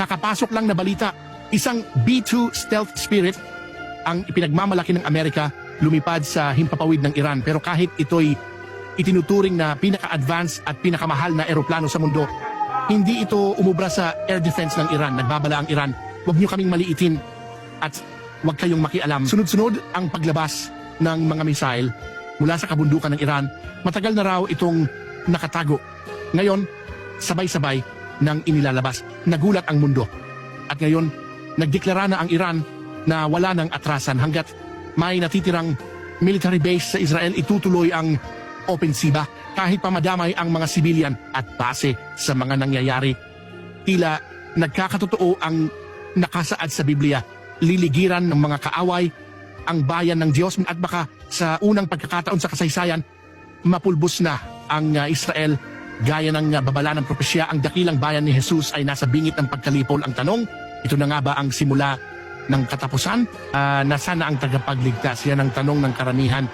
kakapasok lang na balita, isang B-2 stealth spirit ang ipinagmamalaki ng Amerika lumipad sa himpapawid ng Iran. Pero kahit ito'y itinuturing na pinaka-advanced at pinakamahal na eroplano sa mundo, hindi ito umubra sa air defense ng Iran. Nagbabala ang Iran. Huwag niyo kaming maliitin at huwag kayong makialam. Sunod-sunod ang paglabas ng mga misail mula sa kabundukan ng Iran. Matagal na raw itong nakatago. Ngayon, sabay-sabay nang inilalabas. Nagulat ang mundo. At ngayon, nagdeklara na ang Iran na wala ng atrasan hanggat may natitirang military base sa Israel itutuloy ang opensiba kahit pa madamay ang mga sibilyan at base sa mga nangyayari. Tila nagkakatotoo ang nakasaad sa Biblia, liligiran ng mga kaaway ang bayan ng Diyos at baka sa unang pagkakataon sa kasaysayan, mapulbos na ang uh, Israel gaya ng uh, babala ng propesya ang dakilang bayan ni Jesus ay nasa bingit ng pagkalipol. Ang tanong ito na nga ba ang simula ng katapusan? Ah, nasana ang tagapagligtas? Yan ang tanong ng karamihan